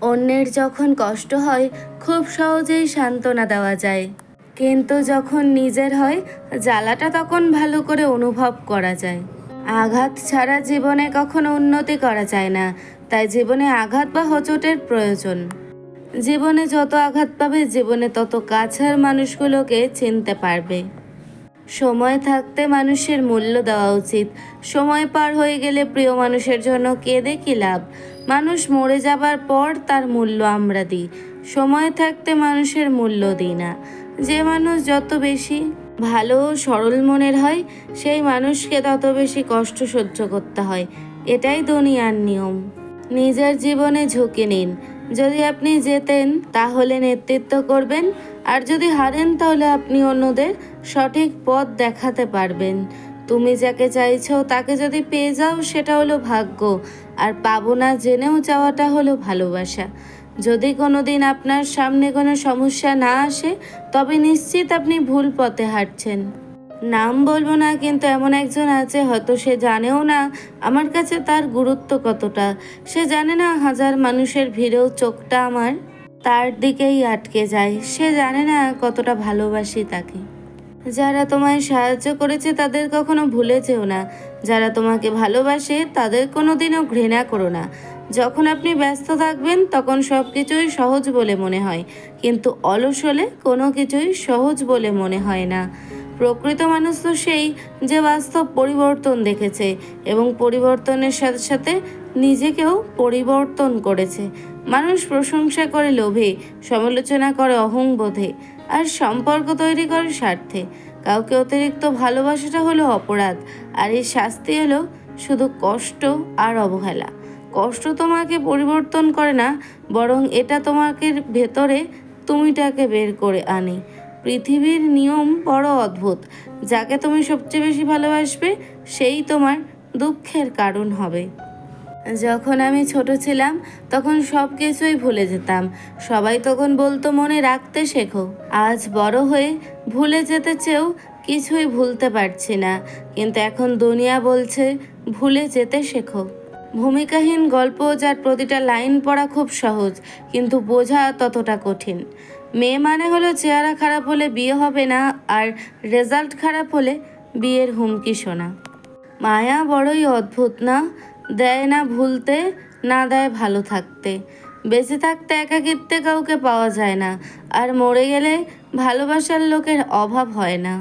অন্যের যখন কষ্ট হয়, খুব সহজেই সান্ত্বনা দেওয়া যায়। কিন্তু যখন নিজের হয়, জ্বালাটা তখন ভালো করে অনুভব করা যায়। আঘাত ছাড়া জীবনে কখনো উন্নতি করা যায় না, তাই জীবনে আঘাত বা হোঁচটের প্রয়োজন। জীবনে যত আঘাত পাবে, জীবনে তত কাছের মানুষগুলোকে চিনতে পারবে। সময় থাকতে মানুষের মূল্য দেওয়া উচিত। সময় পার হয়ে গেলে প্রিয় মানুষের জন্য কেঁদে কি লাভ? মানুষ মরে যাবার পর তার মূল্য আমরা দিই। সময় থাকতে মানুষের মূল্য দিই না। যে মানুষ যত বেশি ভালো সরল মনের হয়, সেই মানুষকে তত বেশি কষ্ট সহ্য করতে হয়। এটাই দুনিয়ার নিয়ম। নিজের জীবনে ঝুঁকি নিন। যদি আপনি জেতেন তাহলে নেতৃত্ব করবেন আর যদি হারেন তাহলে আপনি অন্যদের সঠিক পথ দেখাতে পারবেন। তুমি যাকে চাইছো তাকে যদি পেয়ে যাও সেটা হলো ভাগ্য, আর পাবো না জেনেও চাওয়াটা হলো ভালোবাসা। যদি কোনো দিন আপনার সামনে কোনো সমস্যা না আসে, তবে নিশ্চিত আপনি ভুল পথে হাঁটছেন। নাম বলব না, কিন্তু এমন একজন আছে, হয়তো সে জানেও না আমার কাছে তার গুরুত্ব কতটা। সে জানে না হাজার মানুষের ভিড়েও চোখটা আমার তার দিকেই আটকে যায়। সে জানে না কতটা ভালোবাসি তাকে। যারা তোমায় সাহায্য করেছে তাদের কখনো ভুলে যেও না। যারা তোমাকে ভালোবাসে তাদের কোনো দিনও ঘৃণা করো না। যখন আপনি ব্যস্ত থাকবেন তখন সব কিছুই সহজ বলে মনে হয়। কিন্তু অলস হলে কোনো কিছুই সহজ বলে মনে হয় না। প্রকৃত মানুষ তো সেই যে বাস্তব পরিবর্তন দেখেছে এবং পরিবর্তনের সাথে সাথে নিজেকেও পরিবর্তন করেছে। মানুষ প্রশংসা করে লোভে, সমালোচনা করে অহংবোধে, আর সম্পর্ক তৈরি করে স্বার্থে। কাউকে অতিরিক্ত ভালোবাসাটা হলো অপরাধ, আর এই শাস্তি হলো শুধু কষ্ট আর অবহেলা। কষ্ট তোমাকে পরিবর্তন করে না, বরং এটা তোমাকে ভেতরে তুমিটাকে বের করে আনে। পৃথিবীর নিয়ম বড় অদ্ভুত। যাকে তুমি সবচেয়ে বেশি ভালোবাসবে, সেই তোমার দুঃখের কারণ হবে। যখন আমি ছোট ছিলাম, তখন সব কিছুই ভুলে যেতাম। সবাই তখন বলতো, মনে রাখতে শেখো। আজ বড় হয়ে ভুলে যেতে চেয়েও কিছুই ভুলতে পারছি না। কিন্তু এখন দুনিয়া বলছে, ভুলে যেতে শেখো। ভূমিকাহীন গল্প যার প্রতিটা লাইন পড়া খুব সহজ, কিন্তু বোঝা ততটা কঠিন। মেয়ে মানে হলো চেহারা খারাপ হলে বিয়ে হবে না, আর রেজাল্ট খারাপ হলে বিয়ের হুমকি শোনা। মায়া বড়ই অদ্ভুত না? দেয় না ভুলতে, না দেয় ভালো থাকতে। বেঁচে থাকতে একাকিত্বে কাউকে পাওয়া যায় না, আর মরে গেলে ভালোবাসার লোকের অভাব হয় না।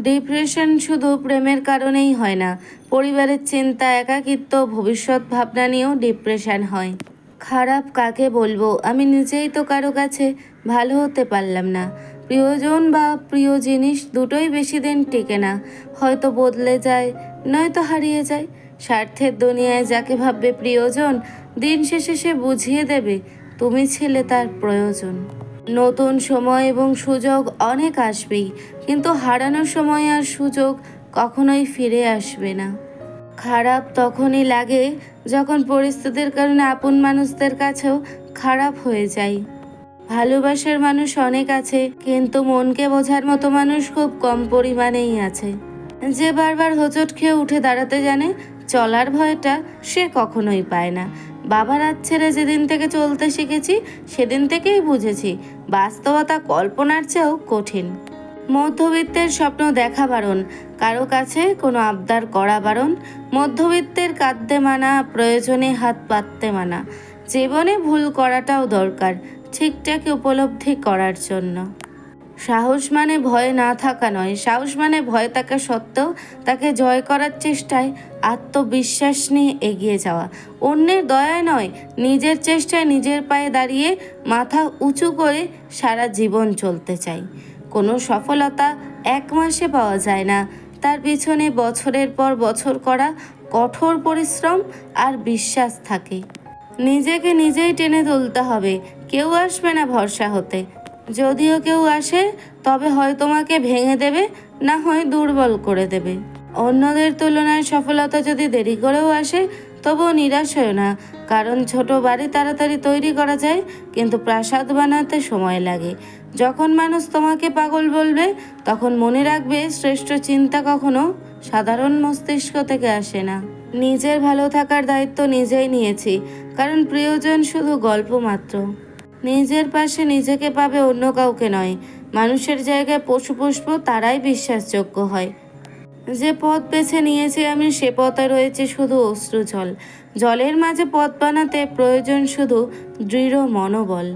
ডিপ্রেশন শুধু প্রেমের কারণেই হয় না, পরিবারের চিন্তা, একাকিত্ব, ভবিষ্যৎ ভাবনা নিয়েও ডিপ্রেশন হয়। খারাপ কাকে বলব? আমি নিজেই তো কারও কাছে ভালো হতে পারলাম না। প্রিয়জন বা প্রিয় জিনিস দুটোই বেশি দিন টিকে না। হয়তো বদলে যায়, নয়তো হারিয়ে যায়। স্বার্থের দুনিয়ায় যাকে ভাববে প্রিয়জন, দিন শেষে সে বুঝিয়ে দেবে, তুমি ছিলে তার প্রয়োজন। নতুন সময় এবং সুযোগ অনেক আসবেই, কিন্তু হারানোর সময় আর সুযোগ কখনোই ফিরে আসবে না। খারাপ তখনই লাগে যখন পরিস্থিতির কারণে আপন মানুষদের কাছেও খারাপ হয়ে যায়। ভালোবাসার মানুষ অনেক আছে, কিন্তু মনকে বোঝার মতো মানুষ খুব কম পরিমাণেই আছে। যে বারবার হোঁচট খেয়ে উঠে দাঁড়াতে জানে চলার ভয়টা সে কখনোই পায় না। বাবার হাত ছেড়ে যেদিন থেকে চলতে শিখেছি, সেদিন থেকেই বুঝেছি, বাস্তবতা কল্পনার চেয়েও কঠিন। মধ্যবিত্তের স্বপ্ন দেখা বারণ, কারও কাছে কোনো আবদার করা বারণ, মধ্যবিত্তের কাঁদতে মানা, প্রয়োজনে হাত পাততে মানা। জীবনে ভুল করাটাও দরকার, ঠিকঠাক উপলব্ধি করার জন্য। সাহস মানে ভয় না থাকা নয়। সাহস মানে ভয় থাকা সত্ত্বেও তাকে জয় করার চেষ্টায় আত্মবিশ্বাস নিয়ে এগিয়ে যাওয়া। অন্যের দয়া নয়, নিজের চেষ্টায় নিজের পায়ে দাঁড়িয়ে মাথা উঁচু করে সারা জীবন চলতে চাই। কোনো সফলতা এক মাসে পাওয়া যায় না। তার পিছনে বছরের পর বছর করা কঠোর পরিশ্রম আর বিশ্বাস থাকে। নিজেকে নিজেই টেনে তুলতে হবে। কেউ আসবে না ভরসা হতে। যদিও কেউ আসে, তবে হয় তোমাকে ভেঙে দেবে, না হয় দুর্বল করে দেবে। অন্যদের তুলনায় সফলতা যদি দেরি করেও আসে, তবুও নিরাশ হয় না, কারণ ছোট বাড়ি তাড়াতাড়ি তৈরি করা যায়, কিন্তু প্রাসাদ বানাতে সময় লাগে। যখন মানুষ তোমাকে পাগল বলবে, তখন মনে রাখবে শ্রেষ্ঠ চিন্তা কখনো সাধারণ মস্তিষ্ক থেকে আসে না। নিজের ভালো থাকার দায়িত্ব নিজেই নিয়েছি, কারণ প্রিয়জন শুধু গল্প মাত্র। নিজের পাশে নিজেকে পাবে অন্য কাউকে নয়। মানুষের জায়গায় পশু পুষ্প তারাই বিশ্বাসযোগ্য হয়। যে পথ বেছে নিয়েছি আমি সে পথে রয়েছে শুধু অশ্রু জল। জলের মাঝে পথ বানাতে প্রয়োজন শুধু দৃঢ় মনোবল।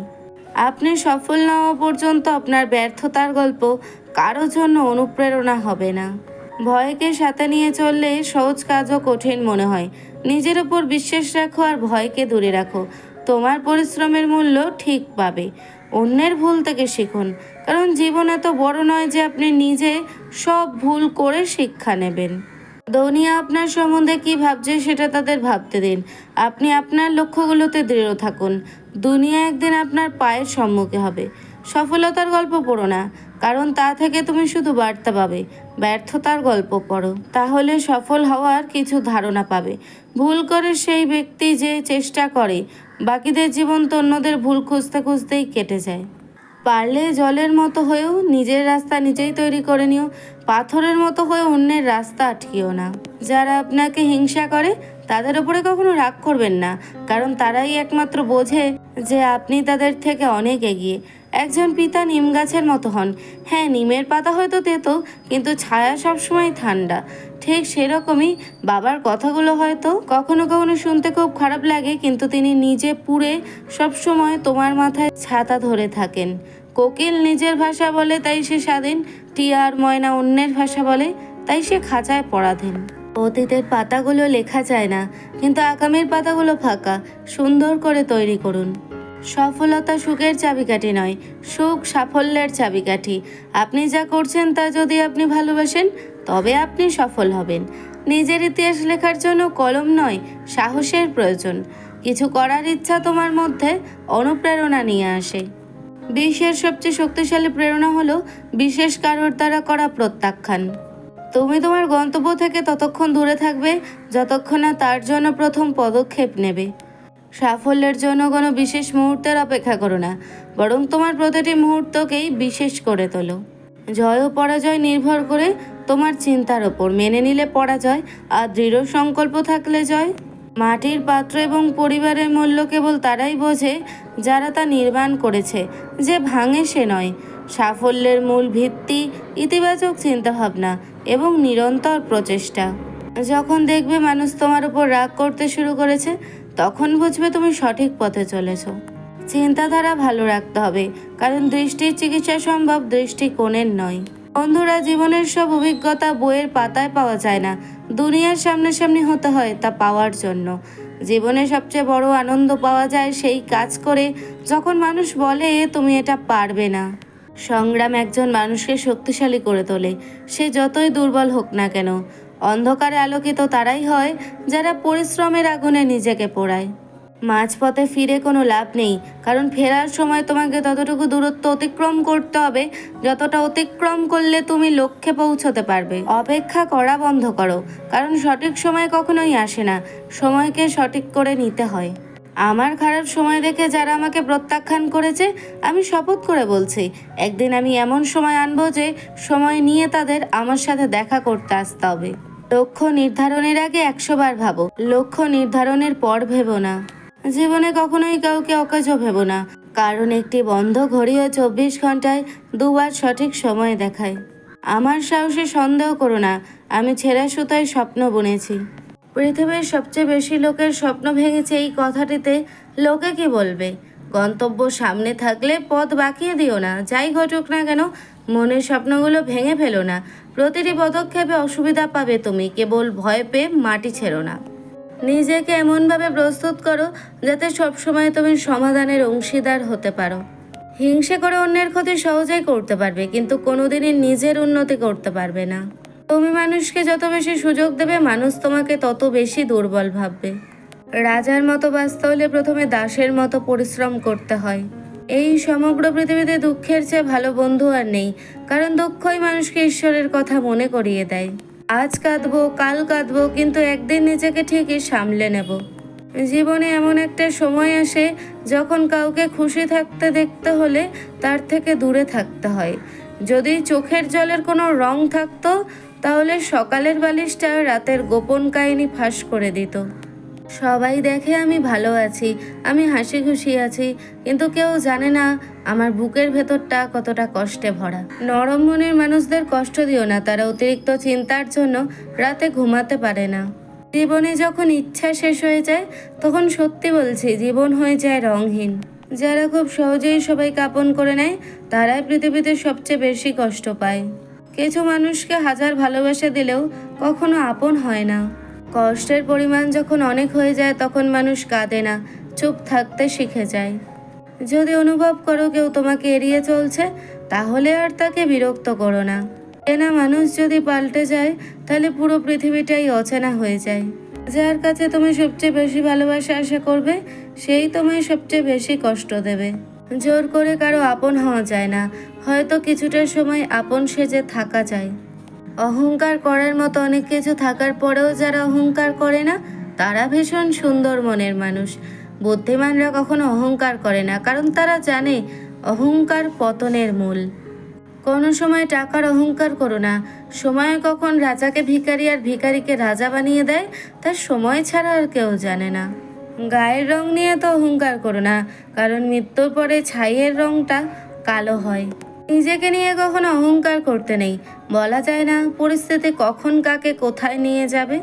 আপনি সফল না হওয়া পর্যন্ত আপনার ব্যর্থতার গল্প কারও জন্য অনুপ্রেরণা হবে না। ভয়কে সাথে নিয়ে চললে সহজ কাজও কঠিন মনে হয়। নিজের উপর বিশ্বাস রাখো আর ভয়কে দূরে রাখো। তোমার পরিশ্রমের মূল্য ঠিক পাবে। অন্যের ভুল থেকে শিখুন। কারণ জীবন এত বড় নয় যে আপনি নিজে সব ভুল করে শিক্ষা নেবেন। দুনিয়া আপনার সম্বন্ধে কি ভাবছে সেটা তাদের ভাবতে দিন। আপনি আপনার লক্ষ্যগুলোতে দৃঢ় থাকুন। দুনিয়া একদিন আপনার পায়ের সম্মুখে হবে। সফলতার গল্প পড়ো না, কারণ তা থেকে তুমি শুধু বার্তা পাবে। ব্যর্থতার গল্প পড়ো, তাহলে সফল হওয়ার কিছু ধারণা পাবে। ভুল করে সেই ব্যক্তি যে চেষ্টা করে, বাকিদের জীবন তো অন্যদের ভুল খুঁজতে খুঁজতেই কেটে যায়। পারলে জলের মতো হয়েও নিজের রাস্তা নিজেই তৈরি করে নিও, পাথরের মতো হয়ে অন্যের রাস্তা আটকিও না। যারা আপনাকে হিংসা করে, তাদের উপরে কখনো রাগ করবেন না, কারণ তারাই একমাত্র বোঝে যে আপনি তাদের থেকে অনেক এগিয়ে। একজন পিতা নিম গাছের মতো হন। হ্যাঁ নিমের পাতা হয়তো তেতো, কিন্তু ছায়া সবসময় ঠান্ডা। ঠিক সেরকমই বাবার কথাগুলো হয়তো কখনো কখনো শুনতে খুব খারাপ লাগে, কিন্তু তিনি নিজে পুড়ে সবসময় তোমার মাথায় ছাতা ধরে থাকেন। কোকিল নিজের ভাষা বলে, তাই সে স্বাধীন। টিয়ার ময়না অন্যের ভাষা বলে, তাই সে খাঁচায় পরাধীন। অতীতের পাতাগুলো লেখা যায় না, কিন্তু আগামীর পাতাগুলো ফাঁকা। সুন্দর করে তৈরি করুন। সফলতা সুখের চাবিকাঠি নয়, সুখ সাফল্যের চাবিকাঠি। আপনি যা করছেন তা যদি আপনি ভালোবাসেন, তবে আপনি সফল হবেন। নিজের ইতিহাস লেখার জন্য কলম নয়, সাহসের প্রয়োজন। কিছু করার ইচ্ছা তোমার মধ্যে অনুপ্রেরণা নিয়ে আসে। বিশ্বের সবচেয়ে শক্তিশালী প্রেরণা হলো বিশেষ কারোর দ্বারা করা প্রত্যাখ্যান। তুমি তোমার গন্তব্য থেকে ততক্ষণ দূরে থাকবে, যতক্ষণ না তার জন্য প্রথম পদক্ষেপ নেবে। সাফল্যের জন্য কোনো বিশেষ মুহূর্তের অপেক্ষা করো না, বরং তোমার প্রতিটি মুহূর্তকেই বিশেষ করে তোলো। জয় ও পরাজয় নির্ভর করে তোমার চিন্তার ওপর মেনে নিলে পরাজয়, আর দৃঢ় সংকল্প থাকলে জয়। মাটির পাত্র এবং পরিবারের মূল্য কেবল তারাই বোঝে, যারা তা নির্মাণ করেছে, যে ভাঙে সে নয়। সাফল্যের মূল ভিত্তি ইতিবাচক চিন্তাভাবনা এবং নিরন্তর প্রচেষ্টা। যখন দেখবে মানুষ তোমার উপর রাগ করতে শুরু করেছে, তখন বুঝবে তুমি সঠিক পথে চলেছ। চিন্তাধারা ভালো রাখতে হবে, কারণ দৃষ্টির চিকিৎসা সম্ভব দৃষ্টিকোণের নয়। বন্ধুরা, জীবনের সব অভিজ্ঞতা বইয়ের পাতায় পাওয়া যায় না। দুনিয়ার সামনাসামনি হতে হয় তা পাওয়ার জন্য। জীবনে সবচেয়ে বড় আনন্দ পাওয়া যায় সেই কাজ করে যখন মানুষ বলে, তুমি এটা পারবে না। সংগ্রাম একজন মানুষকে শক্তিশালী করে তোলে। সে যতই দুর্বল হোক না কেন অন্ধকারে আলোকিত তারাই হয়, যারা পরিশ্রমের আগুনে নিজেকে পোড়ায়। মাঝপথে ফিরে কোনো লাভ নেই, কারণ ফেরার সময় তোমাকে ততটুকু দূরত্ব অতিক্রম করতে হবে, যতটা অতিক্রম করলে তুমি লক্ষ্যে পৌঁছতে পারবে। অপেক্ষা করা বন্ধ করো, কারণ সঠিক সময় কখনোই আসে না, সময়কে সঠিক করে নিতে হয়। আমার খারাপ সময় দেখে যারা আমাকে প্রত্যাখ্যান করেছে, আমি শপথ করে বলছি, একদিন আমি এমন সময় আনব যে, সময় নিয়ে তাদের আমার সাথে দেখা করতে আসতে হবে। লক্ষ্য নির্ধারণের আগে একশো বার ভাবো। লক্ষ্য নির্ধারণের পর ভেবো না। জীবনে কখনোই কাউকে অকাজও ভেবো না। কারণ একটি বন্ধ ঘড়িও চব্বিশ ঘন্টায় দুবার সঠিক সময় দেখায়। আমার সাহসে সন্দেহ করো না, আমি ছেঁড়া সুতায় স্বপ্ন বুনেছি। পৃথিবীর সবচেয়ে বেশি লোকের স্বপ্ন ভেঙেছে এই কথাটিতে লোকে কি বলবে? গন্তব্য সামনে থাকলে পথ বাকিয়ে দিও না, যাই ঘটুক না কেন, মনের স্বপ্নগুলো ভেঙে ফেলো না। প্রতিটি পদক্ষেপে অসুবিধা পাবে তুমি, কেবল ভয় পেয়ে মাটি ছেড়ো না। নিজেকে এমনভাবে প্রস্তুত করো যাতে সবসময় তুমি সমাধানের অংশীদার হতে পারো। হিংসে করে অন্যের ক্ষতি সহজেই করতে পারবে, কিন্তু কোনোদিনই নিজের উন্নতি করতে পারবে না। তুমি মানুষকে যত বেশি সুযোগ দেবে, মানুষ তোমাকে তত বেশি দুর্বল ভাববে। রাজার মতো বাঁচতে হলে প্রথমে দাসের মতো পরিশ্রম করতে হয়। এই সমগ্র পৃথিবীতে দুঃখের চেয়ে ভালো বন্ধু আর নেই, কারণ দুঃখই মানুষকে ঈশ্বরের কথা মনে করিয়ে দেয়। আজ কাঁদবো, কাল কাঁদবো, কিন্তু একদিন নিজেকে ঠিকই সামলে নেব। জীবনে এমন একটা সময় আসে, যখন কাউকে খুশি থাকতে দেখতে হলে তার থেকে দূরে থাকতে হয়। যদি চোখের জলের কোনো রং থাকতো, তাহলে সকালের বালিশটা রাতের গোপন কাহিনী ফাঁস করে দিত। সবাই দেখে আমি ভালো আছি, আমি হাসি খুশি আছি, কিন্তু কেউ জানে না আমার বুকের ভেতরটা কতটা কষ্টে ভরা। নরম মনের মানুষদের কষ্ট দিও না, তারা অতিরিক্ত চিন্তার জন্য রাতে ঘুমাতে পারে না। জীবনে যখন ইচ্ছা শেষ হয়ে যায়, তখন সত্যি বলছি, জীবন হয়ে যায় রংহীন যারা খুব সহজেই সবাই কাপন করে নেয়, তারাই পৃথিবীতে সবচেয়ে বেশি কষ্ট পায়। কিছু মানুষকে হাজার ভালোবাসা দিলেও কখনো আপন হয় না। কষ্টের পরিমাণ যখন অনেক হয়ে যায়, তখন মানুষ কাঁদে না, চুপ থাকতে শিখে যায়। যদি অনুভব করো কেউ তোমাকে এড়িয়ে চলছে, তাহলে আর তাকে বিরক্ত করো না। চেনা মানুষ যদি পাল্টে যায়, তাহলে পুরো পৃথিবীটাই অচেনা হয়ে যায়। যার কাছে তুমি সবচেয়ে বেশি ভালোবাসা আশা করবে, সেই তোমায় সবচেয়ে বেশি কষ্ট দেবে। জোর করে কারও আপন হওয়া যায় না, হয়তো কিছুটা সময় আপন সেজে থাকা যায়। অহংকার করার মতো অনেক কিছু থাকার পরেও যারা অহংকার করে না, তারা ভীষণ সুন্দর মনের মানুষ। বুদ্ধিমানরা কখনো অহংকার করে না, কারণ তারা জানে অহংকার পতনের মূল। কোনো সময় টাকার অহংকার করো না। সময় কখন রাজাকে ভিখারি আর ভিখারিকে রাজা বানিয়ে দেয়, তার সময় ছাড়া আর কেউ জানে না। গায়ের রং নিয়ে তো অহংকার করো না, কারণ মৃত্যুর পরে ছাইয়ের রংটা কালো হয়। নিজেকে নিয়ে কখনো অহংকার করতে নেই। বলা যায় না পরিস্থিতি কখন কাকে কোথায় নিয়ে যাবে।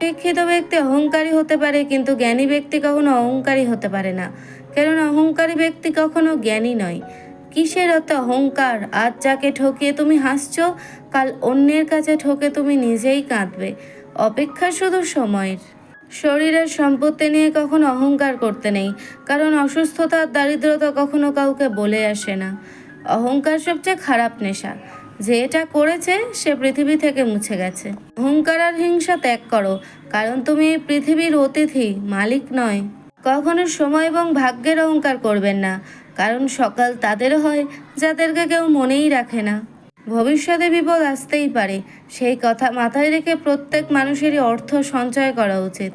শিক্ষিত ব্যক্তি অহংকারী হতে পারে, কিন্তু জ্ঞানী ব্যক্তি কখনো অহংকারী হতে পারে না। কেননা অহংকারী ব্যক্তি কখনো জ্ঞানী নয়। কিসের অত অহংকার? আজ যাকে ঠকিয়ে তুমি হাসছো, কাল অন্যের কাছে ঠকে তুমি নিজেই কাঁদবে। অপেক্ষা শুধু সময়ের। শরীরের সম্পত্তি নিয়ে কখনো অহংকার করতে নেই, কারণ অসুস্থতা দারিদ্রতা কখনো কাউকে বলে আসে না। অহংকার সবচেয়ে খারাপ নেশা। যে এটা করেছে, সে পৃথিবী থেকে মুছে গেছে। অহংকার আর হিংসা ত্যাগ করো, কারণ তুমি পৃথিবীর অতিথি, মালিক নয়। কখনো সময় এবং ভাগ্যের অহংকার করবেন না, কারণ সকাল তাদের হয়, যাদেরকে কেউ মনেই রাখে না। ভবিষ্যতে বিপদ আসতেই পারে, সেই কথা মাথায় রেখে প্রত্যেক মানুষেরই অর্থ সঞ্চয় করা উচিত।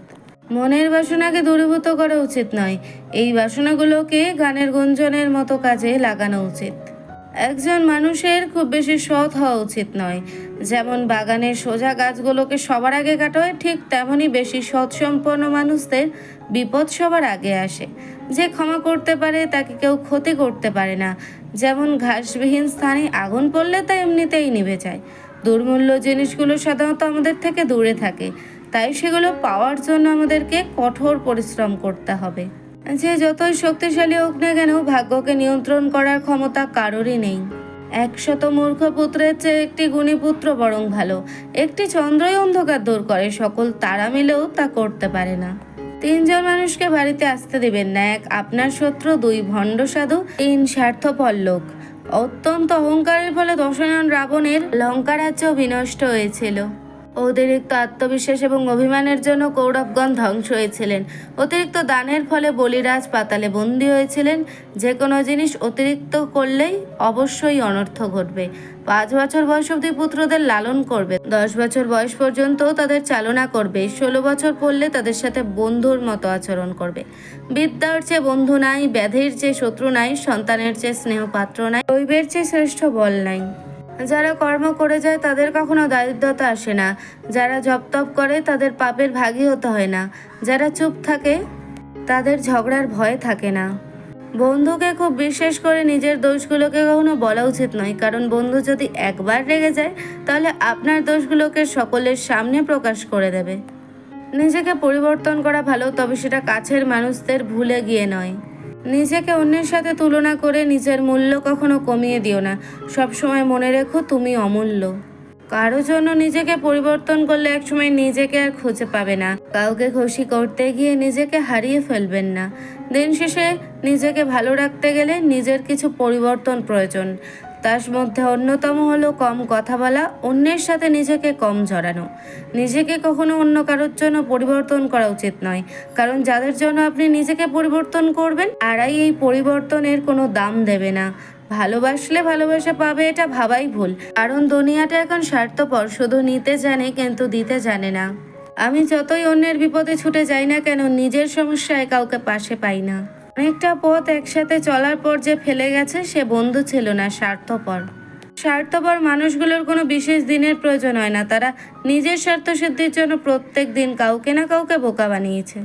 মনের বাসনাকে দূরীভূত করা উচিত নয়, এই বাসনাগুলোকে গানের গুঞ্জনের মতো কাজে লাগানো উচিত। একজন মানুষের খুব বেশি সৎ হওয়া উচিত নয়। যেমন বাগানের সোজা গাছগুলোকে সবার আগে কাটায়, ঠিক তেমনই বেশি সৎ সম্পন্ন মানুষদের বিপদ সবার আগে আসে। যে ক্ষমা করতে পারে, তাকে কেউ ক্ষতি করতে পারে না। যেমন ঘাসবিহীন স্থানে আগুন পড়লে তা এমনিতেই নিভে যায়। দুর্মূল্য জিনিসগুলো সাধারণত আমাদের থেকে দূরে থাকে। তাই সেগুলো পাওয়ার জন্য আমাদেরকে কঠোর পরিশ্রম করতে হবে। যে যতই শক্তিশালী হোক না কেন, ভাগ্যকে নিয়ন্ত্রণ করার ক্ষমতা কারোরই নেই। একশত মূর্খ পুত্রের চেয়ে একটি গুণী পুত্র বরং ভালো। একটি চন্দ্রই অন্ধকার দূর করে, সকল তারা মিলেও তা করতে পারে না। তিনজন মানুষকে বাড়িতে আসতে দেবেন না। এক আপনার শত্রু, দুই ভণ্ড সাধু, তিন স্বার্থপর লোক। অত্যন্ত অহংকারের ফলে দশনয়ন রাবণের লঙ্কা রাজ্য বিনষ্ট হয়েছিল। অতিরিক্ত আত্মবিশ্বাস এবং অভিমানের জন্য কৌরবগণ ধ্বংস হয়েছিলেন। অতিরিক্ত দানের ফলে বলিরাজ পাতালে বন্দী হয়েছিলেন। যে কোনো জিনিস অতিরিক্ত করলেই অবশ্যই অনর্থ ঘটবে। পাঁচ বছর বয়স অবধি পুত্রদের লালন করবে। দশ বছর বয়স পর্যন্ত তাদের চালনা করবে। ষোলো বছর পড়লে তাদের সাথে বন্ধুর মতো আচরণ করবে। বিদ্যার চেয়ে বন্ধু নাই, ব্যাধির চেয়ে শত্রু নাই, সন্তানের চেয়ে স্নেহ পাত্র নাই, দৈবের চেয়ে শ্রেষ্ঠ বল নাই। যারা কর্ম করে যায়, তাদের কখনো দারিদ্রতা আসে না। যারা জপ তপ করে, তাদের পাপের ভাগী হতে হয় না। যারা চুপ থাকে, তাদের ঝগড়ার ভয় থাকে না। বন্ধুকে খুব বিশ্বাস করে নিজের দোষগুলোকে কখনো বলা উচিত নয়। কারণ বন্ধু যদি একবার রেগে যায়, তাহলে আপনার দোষগুলোকে সকলের সামনে প্রকাশ করে দেবে। নিজেকে পরিবর্তন করা ভালো, তবে সেটা কাছের মানুষদের ভুলে গিয়ে নয়। নিজেকে অন্যের সাথে তুলনা করে নিজের মূল্য কখনো কমিয়ে দিও না। সবসময় মনে রেখো তুমি অমূল্য। কারও জন্য নিজেকে পরিবর্তন করলে একসময় নিজেকে আর খুঁজে পাবে না। কাউকে খুশি করতে গিয়ে নিজেকে হারিয়ে ফেলবেন না। দিন শেষে নিজেকে ভালো রাখতে গেলে নিজের কিছু পরিবর্তন প্রয়োজন। তার মধ্যে অন্যতম হলো কম কথা বলা, অন্যের সাথে নিজেকে কম জড়ানো। নিজেকে কখনো অন্য কারোর জন্য পরিবর্তন করা উচিত নয়, কারণ যাদের জন্য আপনি নিজেকে পরিবর্তন করবেন, তারাই এই পরিবর্তনের কোনো দাম দেবে না। ভালোবাসলে ভালোবাসা পাবে, এটা ভাবাই ভুল। কারণ দুনিয়াটা এখন স্বার্থপর, শুধু নিতে জানে কিন্তু দিতে জানে না। আমি যতই অন্যের বিপদে ছুটে যাই না কেন, নিজের সমস্যায় কাউকে পাশে পাই না। অনেকটা পথ একসাথে চলার পর যে ফেলে গেছে, সে বন্ধু ছিল না, স্বার্থপর। স্বার্থপর মানুষগুলোর কোনো বিশেষ দিনের প্রয়োজন হয় না। তারা নিজের স্বার্থ সিদ্ধির জন্য প্রত্যেক দিন কাউকে না কাউকে বোকা বানিয়েছে।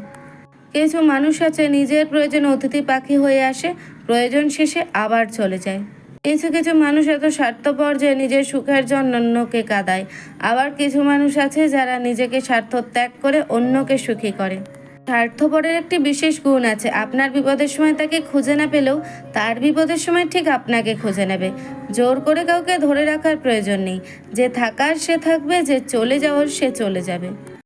কিছু মানুষ আছে, নিজের প্রয়োজনে অতিথি পাখি হয়ে আসে, প্রয়োজন শেষে আবার চলে যায়। কিছু কিছু মানুষ এত স্বার্থপর যে নিজের সুখের জন্য অন্যকে কাঁদায়। আবার কিছু মানুষ আছে যারা নিজেকে স্বার্থ ত্যাগ করে অন্যকে সুখী করে। স্বার্থপরের একটি বিশেষ গুণ আছে। আপনার বিপদের সময় তাকে খুঁজে না পেলেও তার বিপদের সময় ঠিক আপনাকে খুঁজে নেবে। জোর করে কাউকে ধরে রাখার প্রয়োজন নেই। যে থাকার সে থাকবে, যে চলে যাওয়ার সে চলে যাবে।